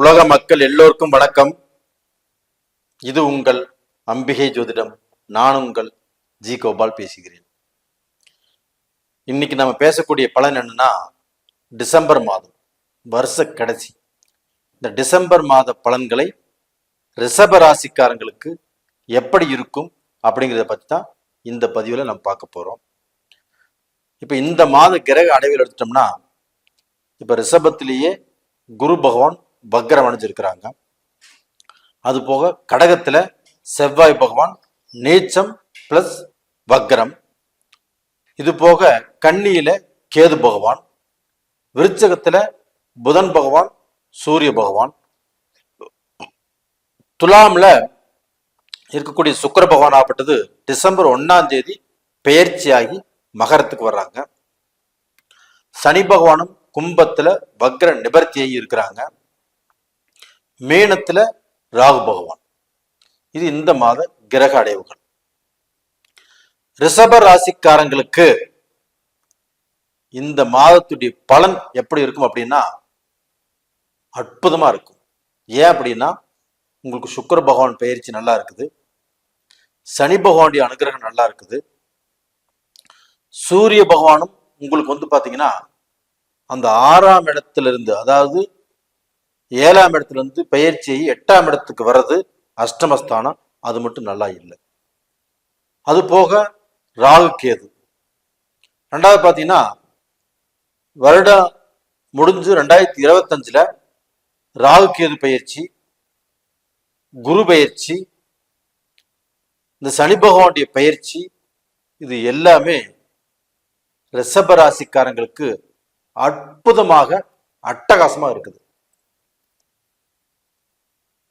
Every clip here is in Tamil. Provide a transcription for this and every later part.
உலக மக்கள் எல்லோருக்கும் வணக்கம். இது உங்கள் அம்பிகை ஜோதிடம். நான் உங்கள் ஜி கோபால் பேசுகிறேன். இன்னைக்கு நம்ம பேசக்கூடிய பலன் என்னன்னா டிசம்பர் மாதம் வருஷ கடைசி. இந்த டிசம்பர் மாத பலன்களை ரிஷப ராசிக்காரங்களுக்கு எப்படி இருக்கும் அப்படிங்கிறத பற்றி தான் இந்த பதிவில் நம்ம பார்க்க போகிறோம் இப்போ இந்த மாத கிரக அடைவில் எடுத்துட்டோம்னா இப்போ ரிஷபத்திலேயே குரு பகவான் வக்ரம் அடைஞ்சிருக்கிறாங்க அது போக கடகத்துல செவ்வாய் பகவான் நீச்சம் பிளஸ் வக்ரம். இது போக கன்னியில கேது பகவான் விருச்சகத்துல புதன் பகவான் சூரிய பகவான். துலாம்ல இருக்கக்கூடிய சுக்கர பகவான் ஆகப்பட்டது டிசம்பர் ஒன்னாம் தேதி பெயர்ச்சியாகி மகரத்துக்கு வர்றாங்க. சனி பகவானும் கும்பத்துல வக்ர நிபர்த்தியாகி இருக்கிறாங்க. மீனத்துல ராகு பகவான். இது இந்த மாத கிரக அடைவுகள். ரிஷப ராசிக்காரங்களுக்கு இந்த மாதத்துடைய பலன் எப்படி இருக்கும் அப்படின்னா அற்புதமா இருக்கும். ஏன் அப்படின்னா உங்களுக்கு சுக்கிர பகவான் பயிற்சி நல்லா இருக்குது. சனி பகவானுடைய அனுகிரகம் நல்லா இருக்குது. சூரிய பகவானும் உங்களுக்கு வந்து பார்த்தீங்கன்னா அந்த ஆறாம் இடத்துல இருந்து அதாவது ஏழாம் இடத்துல இருந்து பயிற்சியை எட்டாம் இடத்துக்கு வர்றது அஷ்டமஸ்தானம். அது மட்டும் நல்லா இல்லை. அது போக ராகு கேது. ரெண்டாவது பார்த்தீங்கன்னா வருடம் முடிஞ்சு ரெண்டாயிரத்தி இருபத்தஞ்சில் ராகு கேது பயிற்சி குரு பயிற்சி இந்த சனி பகவானுடைய பயிற்சி இது எல்லாமே ரிஷபராசிக்காரங்களுக்கு அற்புதமாக அட்டகாசமாக இருக்குது.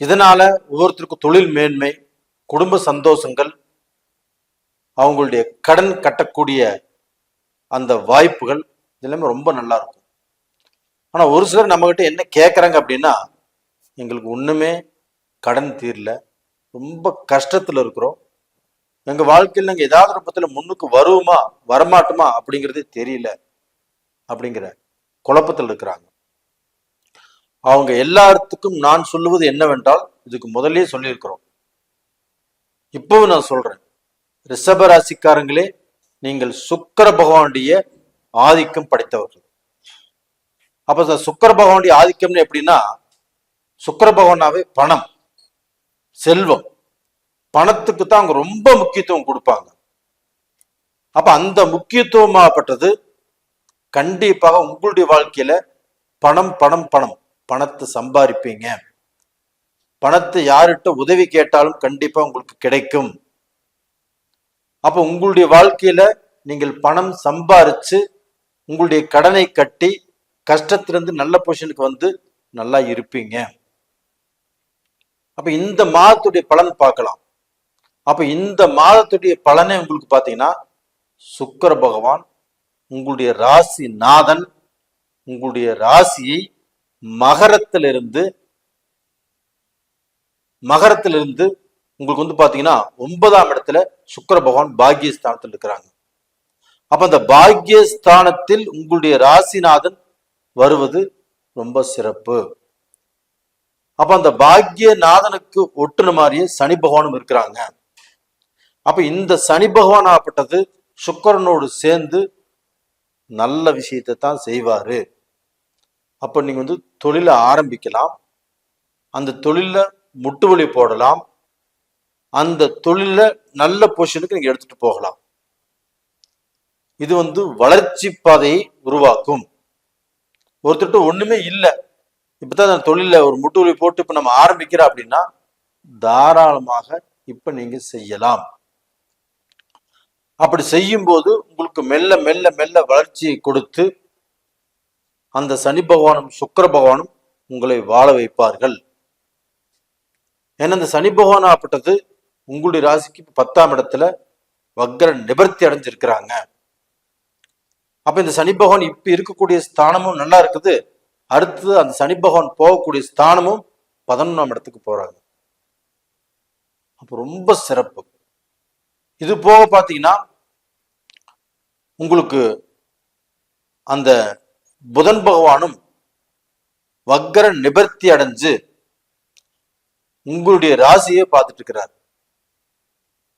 இதனால ஒவ்வொருத்தருக்கும் தொழில் மேன்மை குடும்ப சந்தோஷங்கள் அவங்களுடைய கடன் கட்டக்கூடிய அந்த வாய்ப்புகள் இதெல்லாமே ரொம்ப நல்லா இருக்கும். ஆனால் ஒரு சிலர் நம்மகிட்ட என்ன கேட்குறாங்க அப்படின்னா எங்களுக்கு ஒன்றுமே கடன் தீரல ரொம்ப கஷ்டத்தில் இருக்கிறோம். எங்கள் வாழ்க்கையில் நாங்கள் ஏதாவது ரூபத்தில் முன்னுக்கு வருவோமா வரமாட்டோமா அப்படிங்கிறதே தெரியல அப்படிங்கிற குழப்பத்தில் இருக்கிறாங்க. அவங்க எல்லாத்துக்கும் நான் சொல்லுவது என்னவென்றால் இதுக்கு முதலே சொல்லியிருக்கிறோம். இப்பவும் நான் சொல்றேன். ரிஷப ராசிக்காரங்களே நீங்கள் சுக்கர பகவானுடைய ஆதிக்கம் படைத்தவர்கள். அப்ப சுக்கர பகவானுடைய ஆதிக்கம்னு எப்படின்னா சுக்கர பகவானாவே பணம் செல்வம். பணத்துக்கு தான் அவங்க ரொம்ப முக்கியத்துவம் கொடுப்பாங்க. அப்ப அந்த முக்கியத்துவமாகப்பட்டது கண்டிப்பாக உங்களுடைய வாழ்க்கையில பணம் பணம் பணம். பணத்தை சம்பாதிப்பீங்க பணத்தை யார்கிட்ட உதவி கேட்டாலும் கண்டிப்பா உங்களுக்கு கிடைக்கும். அப்ப உங்களுடைய வாழ்க்கையில நீங்கள் பணம் சம்பாரிச்சு உங்களுடைய கடனை கட்டி கஷ்டத்திலிருந்து நல்ல பொசிஷனுக்கு வந்து நல்லா இருப்பீங்க. அப்ப இந்த மாதத்துடைய பலன் பார்க்கலாம். அப்ப இந்த மாதத்துடைய பலனே உங்களுக்கு பார்த்தீங்கன்னா சுக்கர பகவான் உங்களுடைய ராசி நாதன் உங்களுடைய ராசியை மகரத்திலிருந்து மகரத்திலிருந்து உங்களுக்கு வந்து பாத்தீங்கன்னா ஒன்பதாம் இடத்துல சுக்கர பகவான் பாக்யஸ்தானத்தில் இருக்கிறாங்க. அப்ப அந்த பாக்யஸ்தானத்தில் உங்களுடைய ராசிநாதன் வருவது ரொம்ப சிறப்பு. அப்ப அந்த பாக்யநாதனுக்கு ஒட்டுன மாதிரியே சனி பகவானும் இருக்கிறாங்க. அப்ப இந்த சனி பகவான் ஆகப்பட்டது சுக்கரனோடு சேர்ந்து நல்ல விஷயத்தை தான் செய்வாரு. அப்போ நீங்கள் வந்து தொழிலை ஆரம்பிக்கலாம். அந்த தொழிலில் முட்டுவலி போடலாம். அந்த தொழில நல்ல பொசிஷனுக்கு நீங்கள் எடுத்துட்டு போகலாம். இது வந்து வளர்ச்சி பாதையை உருவாக்கும். ஒருத்தர்கிட்ட ஒன்றுமே இல்லை. இப்போ தான் அந்த தொழிலில் ஒரு முட்டுவலி போட்டு இப்போ நம்ம ஆரம்பிக்கிறோம் அப்படின்னா தாராளமாக இப்போ நீங்கள் செய்யலாம். அப்படி செய்யும் போது உங்களுக்கு மெல்ல மெல்ல மெல்ல வளர்ச்சியை கொடுத்து அந்த சனி பகவானும் சுக்கர பகவானும் உங்களை வாழ வைப்பார்கள். ஏன்னா இந்த சனி பகவான் ஆப்பட்டது உங்களுடைய ராசிக்கு பத்தாம் இடத்துல வக்ர நிபர்த்தி அடைஞ்சிருக்கிறாங்க. அப்ப இந்த சனி பகவான் இப்ப இருக்கக்கூடிய ஸ்தானமும் நல்லா இருக்குது. அடுத்தது அந்த சனி பகவான் போகக்கூடிய ஸ்தானமும் பதினொன்றாம் இடத்துக்கு போறாங்க. அப்ப ரொம்ப சிறப்பு. இது போக பார்த்தீங்கன்னா உங்களுக்கு அந்த புதன் பகவானும் வக்கர நிபர்த்தி அடைஞ்சு உங்களுடைய ராசியை பார்த்துட்டு இருக்கிறார்.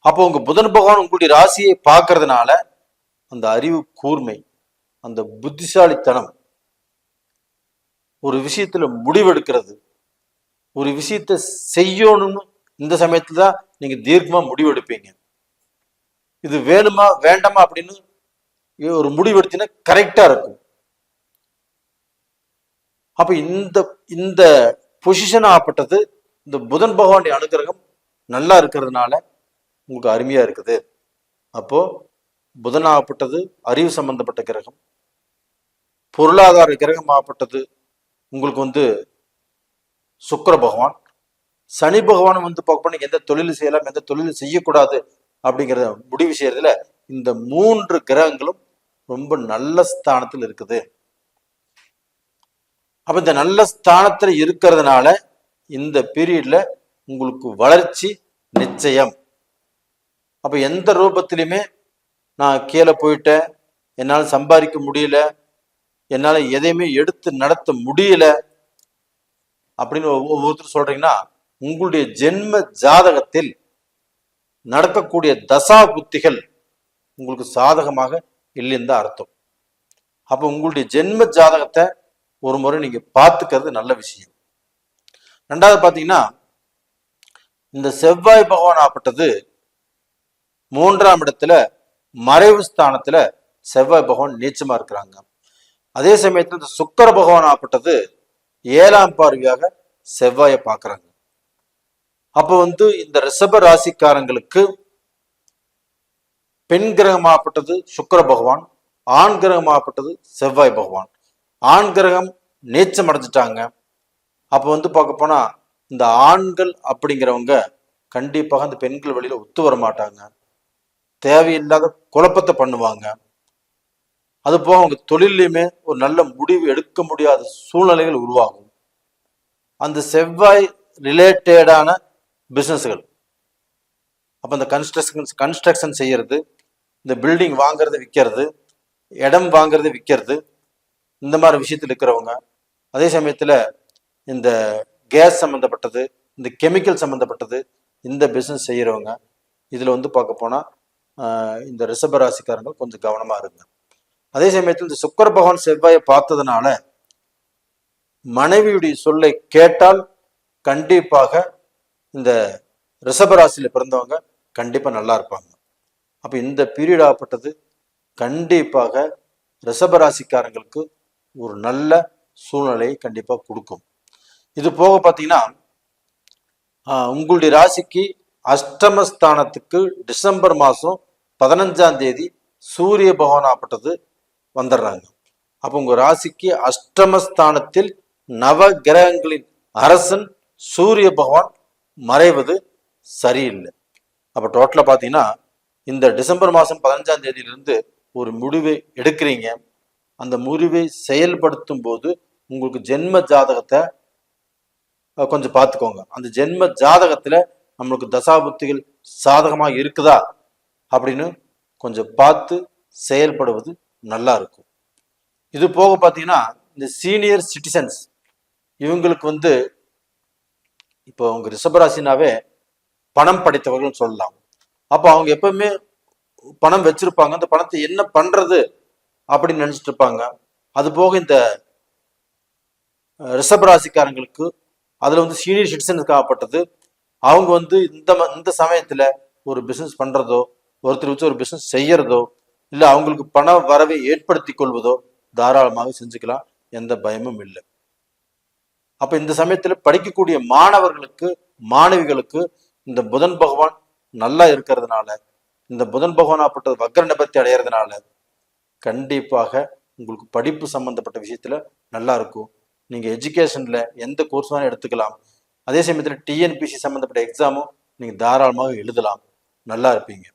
அப்போ உங்க புதன் பகவான் உங்களுடைய ராசியை பார்க்கறதுனால அந்த அறிவு கூர்மை அந்த புத்திசாலித்தனம் ஒரு விஷயத்துல முடிவெடுக்கிறது. ஒரு விஷயத்த செய்யணும்னு இந்த சமயத்துல தான் நீங்க தீர்க்கமா முடிவெடுப்பீங்க. இது வேணுமா வேண்டாமா அப்படின்னு ஒரு முடிவெடுத்தீங்கன்னா கரெக்டா இருக்கும். அப்ப இந்த இந்த பொசிஷன் ஆகப்பட்டது இந்த புதன் பகவானுடைய அனுகிரகம் நல்லா இருக்கிறதுனால உங்களுக்கு அருமையா இருக்குது. அப்போ புதன் ஆகப்பட்டது அறிவு சம்பந்தப்பட்ட கிரகம். பொருளாதார கிரகம் ஆகப்பட்டது உங்களுக்கு வந்து சுக்கர பகவான். சனி பகவான் வந்து பார்க்க எந்த தொழில் செய்யலாம் எந்த தொழில் செய்யக்கூடாது அப்படிங்கிறத முடிவு செய்யறதுல இந்த மூன்று கிரகங்களும் ரொம்ப நல்ல ஸ்தானத்தில் இருக்குது. அப்ப இந்த நல்ல ஸ்தானத்துல இருக்கிறதுனால இந்த பீரியட்ல உங்களுக்கு வளர்ச்சி நிச்சயம். அப்ப எந்த ரூபத்திலையுமே நான் கீழே போயிட்டேன் என்னால் சம்பாதிக்க முடியல என்னால் எதையுமே எடுத்து நடத்த முடியல அப்படின்னு ஒவ்வொருத்தரும் சொல்றீங்கன்னா உங்களுடைய ஜென்ம ஜாதகத்தில் நடக்கக்கூடிய தசா புத்திகள் உங்களுக்கு சாதகமாக இல்லைன்னு தான் அர்த்தம். அப்போ உங்களுடைய ஜென்ம ஜாதகத்தை ஒரு முறை நீங்க பார்த்துக்கிறது நல்ல விஷயம். ரெண்டாவது பார்த்தீங்கன்னா இந்த செவ்வாய் பகவான் ஆப்பட்டது மூன்றாம் இடத்துல மறைவு ஸ்தானத்துல செவ்வாய் பகவான் நீச்சமா இருக்கிறாங்க. அதே சமயத்துல இந்த சுக்கர பகவான் ஆப்பட்டது ஏழாம் பார்வையாக செவ்வாயை பார்க்கறாங்க. அப்போ வந்து இந்த ரிஷப ராசிக்காரங்களுக்கு பெண் கிரகமாகப்பட்டது சுக்கர பகவான் ஆண் கிரகமாகப்பட்டது செவ்வாய் பகவான். ஆண் கிரகம் நீச்சம் அடைஞ்சிட்டாங்க. அப்போ வந்து பார்க்க போனா இந்த ஆண்கள் அப்படிங்கிறவங்க கண்டிப்பாக அந்த பெண்கள் வழியில் ஒத்து வர மாட்டாங்க. தேவையில்லாத குழப்பத்தை பண்ணுவாங்க. அது போக அவங்க தொழிலையுமே ஒரு நல்ல முடிவு எடுக்க முடியாத சூழ்நிலைகள் உருவாகும். அந்த செவ்வாய் ரிலேட்டடான பிஸ்னஸ்கள் அப்போ இந்த கன்ஸ்ட்ரக்ஷன் கன்ஸ்ட்ரக்ஷன் செய்கிறது இந்த பில்டிங் வாங்கிறது விற்கிறது இடம் வாங்கிறது விற்கிறது இந்த மாதிரி விஷயத்தில் இருக்கிறவங்க அதே சமயத்தில் இந்த கேஸ் சம்மந்தப்பட்டது இந்த கெமிக்கல் சம்மந்தப்பட்டது இந்த பிஸ்னஸ் செய்கிறவங்க இதில் வந்து பார்க்க போனால் இந்த ரிஷப ராசிக்காரங்க கொஞ்சம் கவனமாக இருங்க. அதே சமயத்தில் இந்த சுக்கர பகவான் செவ்வாயை பார்த்ததுனால மனைவியுடைய சொல்லை கேட்டால் கண்டிப்பாக இந்த ரிஷப ராசியில் பிறந்தவங்க கண்டிப்பாக நல்லா இருப்பாங்க. அப்போ இந்த பீரியட் ஆகப்பட்டது கண்டிப்பாக ரிஷப ராசிக்காரங்களுக்கு ஒரு நல்ல சூழ்நிலையை கண்டிப்பாக கொடுக்கும். இது போக பார்த்தீங்கன்னா ஆஹ், உங்களுடைய ராசிக்கு அஷ்டமஸ்தானத்துக்கு டிசம்பர் மாதம் பதினஞ்சாம் தேதி சூரிய பகவான் ஆப்பட்டது வந்துடுறாங்க. அப்போ உங்க ராசிக்கு அஷ்டமஸ்தானத்தில் நவ கிரகங்களின் அரசன் சூரிய பகவான் மறைவது சரியில்லை. அப்போ டோட்டலாக பார்த்தீங்கன்னா இந்த டிசம்பர் மாதம் பதினஞ்சாம் தேதியிலிருந்து ஒரு முடிவை எடுக்கிறீங்க. அந்த முறிவை செயல்படுத்தும் போது உங்களுக்கு ஜென்ம ஜாதகத்தை கொஞ்சம் பார்த்துக்கோங்க. அந்த ஜென்ம ஜாதகத்துல நம்மளுக்கு தசாபுத்திகள் சாதகமாக இருக்குதா அப்படின்னு கொஞ்சம் பார்த்து செயல்படுவது நல்லா இருக்கும். இது போக பார்த்தீங்கன்னா இந்த சீனியர் சிட்டிசன்ஸ் இவங்களுக்கு வந்து இப்போ அவங்க ரிஷபராசினாவே பணம் படைத்தவர்கள் சொல்லலாம். அப்போ அவங்க எப்பவுமே பணம் வச்சிருப்பாங்க. அந்த பணத்தை என்ன பண்றது அப்படின்னு நினைச்சிட்டு இருப்பாங்க. அது போக இந்த ரிஷபராசிக்காரங்களுக்கு அதுல வந்து சீனியர் சிட்டிசன்ஸ்க்கு ஆகப்பட்டது அவங்க வந்து இந்த ம- இந்த சமயத்துல ஒரு பிசினஸ் பண்றதோ ஒருத்தர் வச்சு ஒரு பிசினஸ் செய்யறதோ இல்ல அவங்களுக்கு பண வரவை ஏற்படுத்தி கொள்வதோ தாராளமாக செஞ்சுக்கலாம். எந்த பயமும் இல்லை. அப்ப இந்த சமயத்துல படிக்கக்கூடிய மாணவர்களுக்கு மாணவிகளுக்கு இந்த புதன் பகவான் நல்லா இருக்கிறதுனால இந்த புதன் பகவான் ஆப்பட்டது வக்ர நிபத்தி அடையிறதுனால கண்டிப்பாக உங்களுக்கு படிப்பு சம்மந்தப்பட்ட விஷயத்தில் நல்லா இருக்கும் எஜுகேஷனில் எந்த கோர்ஸ் வேணாலும் எடுத்துக்கலாம். அதே சமயத்தில் டிஎன்பிசி சம்மந்தப்பட்ட எக்ஸாமும் நீங்கள் தாராளமாக எழுதலாம். நல்லா இருப்பீங்க.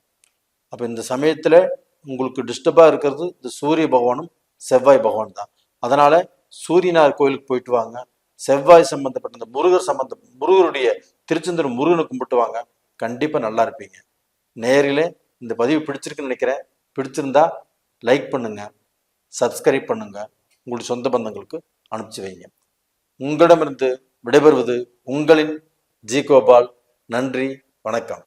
அப்போ இந்த சமயத்தில் உங்களுக்கு டிஸ்டர்பாக இருக்கிறது இந்த சூரிய பகவானும் செவ்வாய் பகவான் தான். அதனால் சூரியனார் கோயிலுக்கு போயிட்டு வாங்க. செவ்வாய் சம்மந்தப்பட்ட இந்த முருகர் சம்மந்த முருகருடைய திருச்செந்தூர் முருகனை கும்பிட்டு வாங்க. கண்டிப்பாக நல்லா இருப்பீங்க. நேரிலே இந்த பதிவு பிடிச்சிருக்குன்னு நினைக்கிறேன். பிடிச்சிருந்தா லைக் பண்ணுங்கள் சப்ஸ்கிரைப் பண்ணுங்கள் உங்களுடைய சொந்த பந்தங்களுக்கு அனுப்பிச்சு வைங்க. உங்களிடமிருந்து விடைபெறுவது உங்களின் ஜி கோபால். நன்றி வணக்கம்.